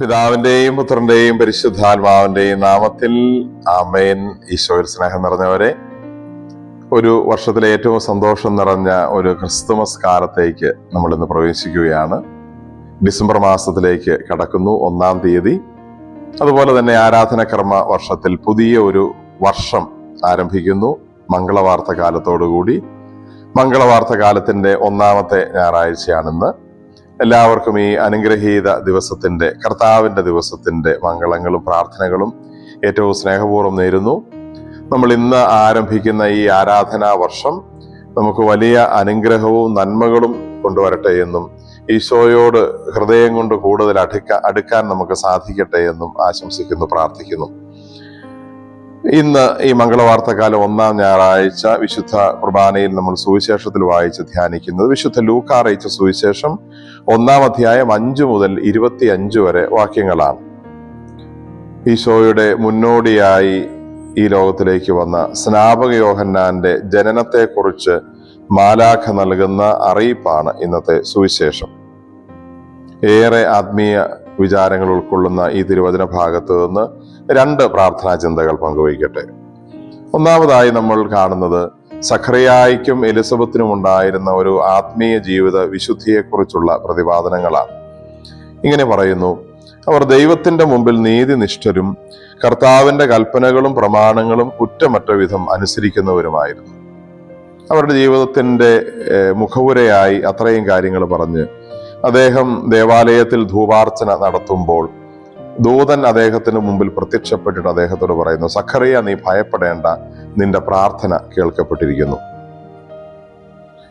പിതാവിന്റെയും പുത്രന്റെയും പരിശുദ്ധാത്മാവിന്റെയും നാമത്തിൽ ആമേൻ. ഈശോയിൽ സ്നേഹം നിറഞ്ഞവരെ ഒരു വർഷത്തിലെ ഏറ്റവും സന്തോഷം നിറഞ്ഞ ഒരു ക്രിസ്തുമസ് കാലത്തേക്ക് നമ്മൾ ഇന്ന് പ്രവേശിക്കുകയാണ്. ഡിസംബർ മാസത്തിലേക്ക് കടക്കുന്നു ഒന്നാം തീയതി. അതുപോലെ തന്നെ ആരാധനകർമ്മ വർഷത്തിൽ പുതിയ ഒരു വർഷം ആരംഭിക്കുന്നു മംഗളവാർത്ത കാലത്തോടുകൂടി. മംഗളവാർത്ത കാലത്തിന്റെ ഒന്നാമത്തെ ഞായറാഴ്ചയാണിന്ന്. എല്ലാവർക്കും ഈ അനുഗ്രഹീത ദിവസത്തിന്റെ കർത്താവിന്റെ ദിവസത്തിന്റെ മംഗളങ്ങളും പ്രാർത്ഥനകളും ഏറ്റവും സ്നേഹപൂർവം നേരുന്നു. നമ്മൾ ഇന്ന് ആരംഭിക്കുന്ന ഈ ആരാധനാ വർഷം നമുക്ക് വലിയ അനുഗ്രഹവും നന്മകളും കൊണ്ടുവരട്ടെ എന്നും ഈശോയോട് ഹൃദയം കൊണ്ട് കൂടുതൽ അടുക്ക അടുക്കാൻ നമുക്ക് സാധിക്കട്ടെ എന്നും ആശംസിക്കുന്നു പ്രാർത്ഥിക്കുന്നു. ഇന്ന് ഈ മംഗളവാർത്തകാലം ഒന്നാം ഞായറാഴ്ച വിശുദ്ധ കുർബാനയിൽ നമ്മൾ സുവിശേഷത്തിൽ വായിച്ച് ധ്യാനിക്കുന്നത്. വിശുദ്ധ ലൂക്ക അറിയിച്ച സുവിശേഷം ഒന്നാം അധ്യായം അഞ്ചു മുതൽ ഇരുപത്തി അഞ്ച് വരെ വാക്യങ്ങളാണ്. ഈശോയുടെ മുന്നോടിയായി ഈ ലോകത്തിലേക്ക് വന്ന സ്നാപക യോഹന്നാന്റെ ജനനത്തെക്കുറിച്ച് മാലാഖ നൽകുന്ന അറിയിപ്പാണ് ഇന്നത്തെ സുവിശേഷം. ഏറെ ആത്മീയ വിചാരങ്ങൾ ഉൾക്കൊള്ളുന്ന ഈ തിരുവചന ഭാഗത്ത് നിന്ന് രണ്ട് പ്രാർത്ഥനാ ചിന്തകൾ പങ്കുവയ്ക്കട്ടെ. ഒന്നാമതായി നമ്മൾ കാണുന്നത് സഖറിയായിക്കും എലിസബത്തിനും ഉണ്ടായിരുന്ന ഒരു ആത്മീയ ജീവിത വിശുദ്ധിയെക്കുറിച്ചുള്ള പ്രതിപാദനങ്ങളാണ്. ഇങ്ങനെ പറയുന്നു അവർ ദൈവത്തിന്റെ മുമ്പിൽ നീതിനിഷ്ഠരും കർത്താവിന്റെ കൽപ്പനകളും പ്രമാണങ്ങളും കുറ്റമറ്റ വിധം അനുസരിക്കുന്നവരുമായിരുന്നു. അവരുടെ ജീവിതത്തിന്റെ മുഖവുരയായി അത്രയും കാര്യങ്ങൾ പറഞ്ഞ് അദ്ദേഹം ദേവാലയത്തിൽ ധൂപാർച്ചന നടത്തുമ്പോൾ ദൂതൻ അദ്ദേഹത്തിന് മുമ്പിൽ പ്രത്യക്ഷപ്പെട്ടിട്ട് അദ്ദേഹത്തോട് പറയുന്നു സഖറിയ നീ ഭയപ്പെടേണ്ട നിന്റെ പ്രാർത്ഥന കേൾക്കപ്പെട്ടിരിക്കുന്നു.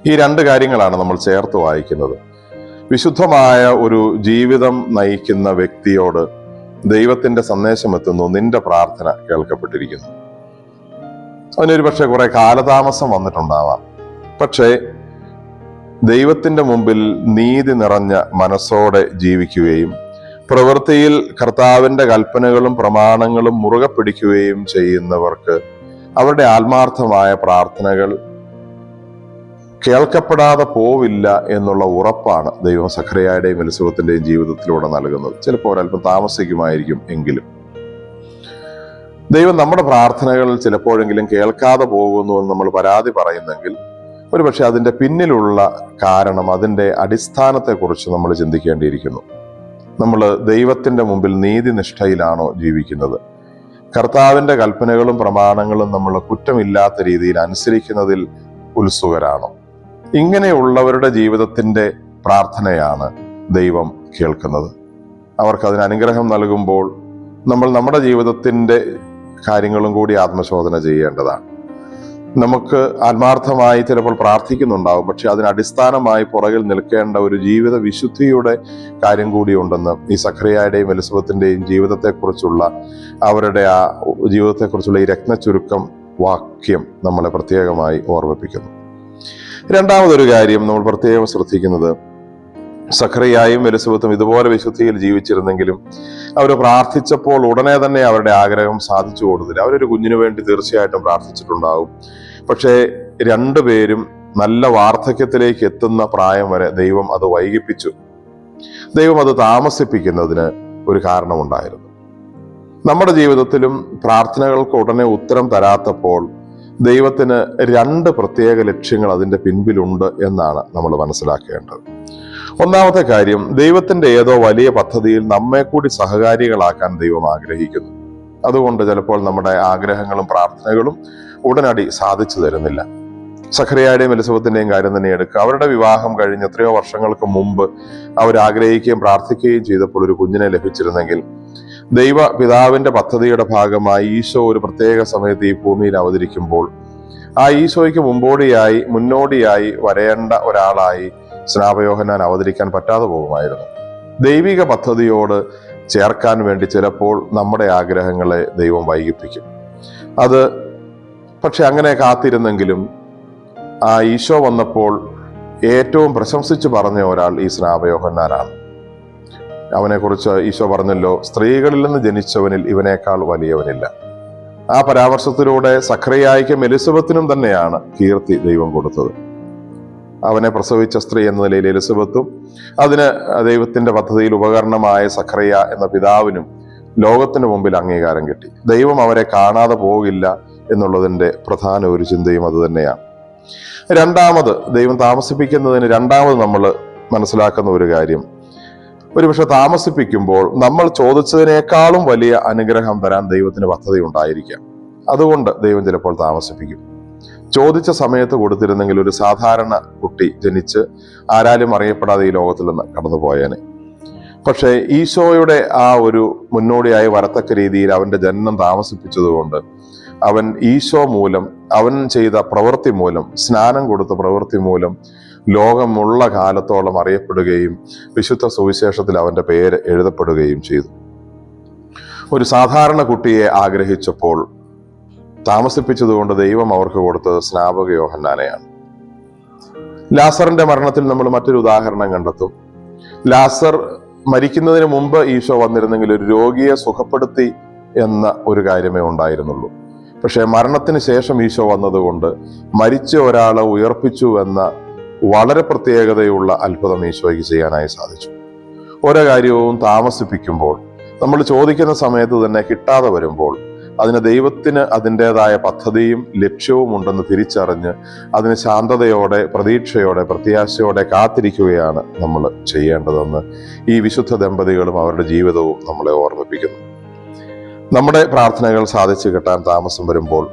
ഈ രണ്ട് കാര്യങ്ങളാണ് നമ്മൾ ചേർത്ത് വായിക്കുന്നത്. വിശുദ്ധമായ ഒരു ജീവിതം നയിക്കുന്ന വ്യക്തിയോട് ദൈവത്തിന്റെ സന്ദേശം എത്തുന്നു നിന്റെ പ്രാർത്ഥന കേൾക്കപ്പെട്ടിരിക്കുന്നു. അതിനൊരു പക്ഷെ കുറെ കാലതാമസം വന്നിട്ടുണ്ടാവാം. പക്ഷേ ദൈവത്തിന്റെ മുമ്പിൽ നീതി നിറഞ്ഞ മനസ്സോടെ ജീവിക്കുകയും പ്രവൃത്തിയിൽ കർത്താവിന്റെ കൽപ്പനകളും പ്രമാണങ്ങളും മുറുകെ പിടിക്കുകയും ചെയ്യുന്നവർക്ക് അവരുടെ ആത്മാർത്ഥമായ പ്രാർത്ഥനകൾ കേൾക്കപ്പെടാതെ പോവില്ല എന്നുള്ള ഉറപ്പാണ് ദൈവം സഖറിയായുടെയും എലിസബത്തിന്റെയും ജീവിതത്തിലൂടെ നൽകുന്നത്. ചിലപ്പോൾ ഒരല്പം താമസിക്കുമായിരിക്കും എങ്കിലും. ദൈവം നമ്മുടെ പ്രാർത്ഥനകൾ ചിലപ്പോഴെങ്കിലും കേൾക്കാതെ പോകുന്നു എന്ന് നമ്മൾ പരാതി പറയുന്നെങ്കിൽ ഒരുപക്ഷെ അതിന്റെ പിന്നിലുള്ള കാരണം അതിന്റെ അടിസ്ഥാനത്തെക്കുറിച്ച് നമ്മൾ ചിന്തിക്കേണ്ടിയിരിക്കുന്നു. നമ്മൾ ദൈവത്തിന്റെ മുമ്പിൽ നീതിനിഷ്ഠയിലാണോ ജീവിക്കുന്നത്? കർത്താവിന്റെ കൽപ്പനകളും പ്രമാണങ്ങളും നമ്മൾ കുറ്റമില്ലാത്ത രീതിയിൽ അനുസരിക്കുന്നതിൽ ഉത്സുകരാണോ? ഇങ്ങനെയുള്ളവരുടെ ജീവിതത്തിന്റെ പ്രാർത്ഥനയാണ് ദൈവം കേൾക്കുന്നത്. അവർക്ക് അതിന് അനുഗ്രഹം നൽകുമ്പോൾ നമ്മൾ നമ്മുടെ ജീവിതത്തിന്റെ കാര്യങ്ങളും കൂടി ആത്മശോധന ചെയ്യേണ്ടതാണ്. നമുക്ക് ആത്മാർത്ഥമായി ചിലപ്പോൾ പ്രാർത്ഥിക്കുന്നുണ്ടാവും. പക്ഷെ അതിന് അടിസ്ഥാനമായി പുറകിൽ നിൽക്കേണ്ട ഒരു ജീവിത വിശുദ്ധിയുടെ കാര്യം കൂടിയുണ്ടെന്ന് ഈ സഖറിയായുടെയും എലിസബത്തിന്റെയും ജീവിതത്തെക്കുറിച്ചുള്ള അവരുടെ ആ ജീവിതത്തെക്കുറിച്ചുള്ള ഈ രത്നചുരുക്കം വാക്യം നമ്മളെ പ്രത്യേകമായി ഓർമ്മിപ്പിക്കുന്നു. രണ്ടാമതൊരു കാര്യം നമ്മൾ പ്രത്യേകം ശ്രദ്ധിക്കുന്നത്. സഖറിയായും എലിസബത്തും ഇതുപോലെ വിശുദ്ധിയിൽ ജീവിച്ചിരുന്നെങ്കിലും അവർ പ്രാർത്ഥിച്ചപ്പോൾ ഉടനെ തന്നെ അവരുടെ ആഗ്രഹം സാധിച്ചു കൊടുത്തില്ല. അവരൊരു കുഞ്ഞിനു വേണ്ടി തീർച്ചയായിട്ടും പ്രാർത്ഥിച്ചിട്ടുണ്ടാകും. പക്ഷേ രണ്ടുപേരും നല്ല വാർദ്ധക്യത്തിലേക്ക് എത്തുന്ന പ്രായം വരെ ദൈവം അത് വൈകിപ്പിച്ചു. ദൈവം അത് താമസിപ്പിക്കുന്നതിന് ഒരു കാരണമുണ്ടായിരുന്നു. നമ്മുടെ ജീവിതത്തിലും പ്രാർത്ഥനകൾക്ക് ഉടനെ ഉത്തരം തരാത്തപ്പോൾ ദൈവത്തിന് രണ്ട് പ്രത്യേക ലക്ഷ്യങ്ങൾ അതിന്റെ പിൻപിലുണ്ട് എന്നാണ് നമ്മൾ മനസ്സിലാക്കേണ്ടത്. ഒന്നാമത്തെ കാര്യം ദൈവത്തിന്റെ ഏതോ വലിയ പദ്ധതിയിൽ നമ്മെ കൂടി സഹകാരികളാക്കാൻ ദൈവം ആഗ്രഹിക്കുന്നു. അതുകൊണ്ട് ചിലപ്പോൾ നമ്മുടെ ആഗ്രഹങ്ങളും പ്രാർത്ഥനകളും ഉടനടി സാധിച്ചു തരുന്നില്ല. സഖറിയായുടെയും എലിസബത്തിന്റെയും കാര്യം തന്നെ എടുക്കുക. അവരുടെ വിവാഹം കഴിഞ്ഞ് എത്രയോ വർഷങ്ങൾക്ക് മുമ്പ് അവർ ആഗ്രഹിക്കുകയും പ്രാർത്ഥിക്കുകയും ചെയ്തപ്പോൾ ഒരു കുഞ്ഞിനെ ലഭിച്ചിരുന്നെങ്കിൽ ദൈവ പിതാവിന്റെ പദ്ധതിയുടെ ഭാഗമായി ഈശോ ഒരു പ്രത്യേക സമയത്ത് ഈ ഭൂമിയിൽ അവതരിക്കുമ്പോൾ ആ ഈശോയ്ക്ക് മുമ്പോടിയായി മുന്നോടിയായി വരേണ്ട ഒരാളായി സ്നാപയോഹനാൻ അവതരിക്കാൻ പറ്റാതെ പോകുമായിരുന്നു. ദൈവിക പദ്ധതിയോട് ചേർക്കാൻ വേണ്ടി ചിലപ്പോൾ നമ്മുടെ ആഗ്രഹങ്ങളെ ദൈവം വൈകിപ്പിക്കും. അത് പക്ഷെ അങ്ങനെ കാത്തിരുന്നെങ്കിലും ആ ഈശോ വന്നപ്പോൾ ഏറ്റവും പ്രശംസിച്ചു പറഞ്ഞ ഒരാൾ ഈ സ്നാപയോഹന്നാനാണ്. അവനെക്കുറിച്ച് ഈശോ പറഞ്ഞല്ലോ സ്ത്രീകളിൽ നിന്ന് ജനിച്ചവനിൽ ഇവനേക്കാൾ വലിയവനില്ല. ആ പരാമർശത്തിലൂടെ സഖറിയായിക്കും എലിസബത്തിനും തന്നെയാണ് കീർത്തി ദൈവം കൊടുത്തത്. അവനെ പ്രസവിച്ച സ്ത്രീ എന്ന നിലയിൽ എലിസബത്തും അതിന് ദൈവത്തിന്റെ പദ്ധതിയിൽ ഉപകരണമായ സഖറിയ എന്ന പിതാവിനും ലോകത്തിന് മുമ്പിൽ അംഗീകാരം കിട്ടി. ദൈവം അവരെ കാണാതെ പോകില്ല എന്നുള്ളതിന്റെ പ്രധാന ഒരു ചിന്തയും അത് തന്നെയാണ്. രണ്ടാമത് ദൈവം താമസിപ്പിക്കുന്നതിന് രണ്ടാമത് നമ്മൾ മനസ്സിലാക്കുന്ന ഒരു കാര്യം. ഒരുപക്ഷെ താമസിപ്പിക്കുമ്പോൾ നമ്മൾ ചോദിച്ചതിനേക്കാളും വലിയ അനുഗ്രഹം തരാൻ ദൈവത്തിന് പദ്ധതി ഉണ്ടായിരിക്കാം. അതുകൊണ്ട് ദൈവം ചിലപ്പോൾ താമസിപ്പിക്കും. ചോദിച്ച സമയത്ത് കൊടുത്തിരുന്നെങ്കിൽ ഒരു സാധാരണ കുട്ടി ജനിച്ച് ആരാലും അറിയപ്പെടാതെ ഈ ലോകത്തിൽ നിന്ന് കടന്നുപോയേനെ. പക്ഷേ ഈശോയുടെ ആ ഒരു മുന്നോടിയായി വരത്തക്ക രീതിയിൽ അവന്റെ ജനനം താമസിപ്പിച്ചതുകൊണ്ട് അവൻ ഈശോ മൂലം അവൻ ചെയ്ത പ്രവൃത്തി മൂലം സ്നാനം കൊടുത്ത പ്രവൃത്തി മൂലം ലോകമുള്ള കാലത്തോളം അറിയപ്പെടുകയും വിശുദ്ധ സുവിശേഷത്തിൽ അവന്റെ പേര് എഴുതപ്പെടുകയും ചെയ്തു. ഒരു സാധാരണ കുട്ടിയെ ആഗ്രഹിച്ചപ്പോൾ താമസിപ്പിച്ചതുകൊണ്ട് ദൈവം അവർക്ക് കൊടുത്തത് സ്നാപക യോഹന്നാനെയാണ്. ലാസറിന്റെ മരണത്തിൽ നമ്മൾ മറ്റൊരു ഉദാഹരണം കണ്ടെത്തും. ലാസർ മരിക്കുന്നതിന് മുമ്പ് ഈശോ വന്നിരുന്നെങ്കിൽ ഒരു രോഗിയെ സുഖപ്പെടുത്തി എന്ന ഒരു കാര്യമേ ഉണ്ടായിരുന്നുള്ളൂ. പക്ഷേ മരണത്തിന് ശേഷം ഈശോ വന്നതുകൊണ്ട് മരിച്ച ഒരാളെ ഉയർപ്പിച്ചു എന്ന വളരെ പ്രത്യേകതയുള്ള അത്ഭുതം ഈശോയ്ക്ക് ചെയ്യാനായി സാധിച്ചു. ഓരോ കാര്യവും താമസിപ്പിക്കുമ്പോൾ നമ്മൾ ചോദിക്കുന്ന സമയത്ത് തന്നെ കിട്ടാതെ വരുമ്പോൾ അതിന് ദൈവത്തിന് അതിന്റെതായ പദ്ധതിയും ലക്ഷ്യവും ഉണ്ടെന്ന് തിരിച്ചറിഞ്ഞ് അതിന് ശാന്തതയോടെ പ്രതീക്ഷയോടെ പ്രത്യാശയോടെ കാത്തിരിക്കുകയാണ് നമ്മൾ ചെയ്യേണ്ടതെന്ന് ഈ വിശുദ്ധ ദമ്പതികളും അവരുടെ ജീവിതവും നമ്മളെ ഓർമ്മിപ്പിക്കുന്നു. നമ്മുടെ പ്രാർത്ഥനകൾ സാധിച്ചു കിട്ടാൻ താമസം വരുമ്പോൾ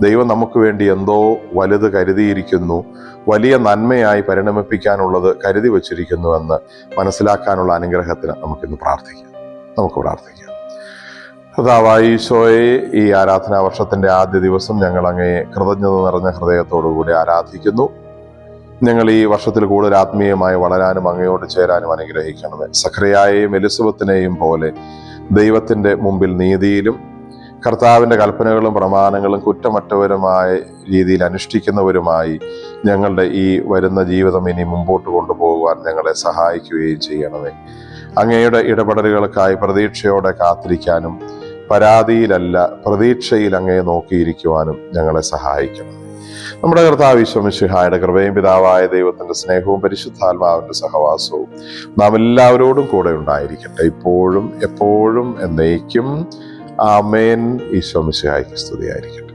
ദൈവം നമുക്ക് വേണ്ടി എന്തോ വലുത് കരുതിയിരിക്കുന്നു വലിയ നന്മയായി പരിണമിപ്പിക്കാനുള്ളത് കരുതി വച്ചിരിക്കുന്നുവെന്ന് മനസ്സിലാക്കാനുള്ള അനുഗ്രഹത്തിന് നമുക്കിന്ന് പ്രാർത്ഥിക്കാം. നമുക്ക് പ്രാർത്ഥിക്കാം. കർത്താവായ ഈ ആരാധനാ വർഷത്തിന്റെ ആദ്യ ദിവസം ഞങ്ങൾ അങ്ങയെ കൃതജ്ഞത നിറഞ്ഞ ഹൃദയത്തോടുകൂടി ആരാധിക്കുന്നു. ഞങ്ങൾ ഈ വർഷത്തിൽ കൂടുതൽ ആത്മീയമായി വളരാനും അങ്ങയോട് ചേരാനും അനുഗ്രഹിക്കണമേ. സഖറിയായെയും എലിസബത്തിനെയും പോലെ ദൈവത്തിന്റെ മുമ്പിൽ നീതിയിലും കർത്താവിന്റെ കൽപ്പനകളും പ്രമാണങ്ങളും കുറ്റമറ്റവരുമായ രീതിയിൽ അനുഷ്ഠിക്കുന്നവരുമായി ഞങ്ങളുടെ ഈ വരുന്ന ജീവിതം ഇനി മുമ്പോട്ട് കൊണ്ടുപോകുവാൻ ഞങ്ങളെ സഹായിക്കുകയും ചെയ്യണമേ. അങ്ങയുടെ ഇടപെടലുകൾക്കായി പ്രതീക്ഷയോടെ കാത്തിരിക്കാനും പരാതിയിലല്ല പ്രതീക്ഷയിൽ അങ്ങേ നോക്കിയിരിക്കുവാനും ഞങ്ങളെ സഹായിക്കണം. നമ്മുടെ കർത്താവ് ഈശ്വമിഷിഹായുടെ കൃപയും പിതാവായ ദൈവത്തിന്റെ സ്നേഹവും പരിശുദ്ധാത്മാവിന്റെ സഹവാസവും നാം എല്ലാവരോടും കൂടെ ഉണ്ടായിരിക്കട്ടെ. ഇപ്പോഴും എപ്പോഴും എന്നേക്കും. ആമേൻ. ഈശ്വമിഷിഹായ്ക്ക് സ്തുതിയായിരിക്കും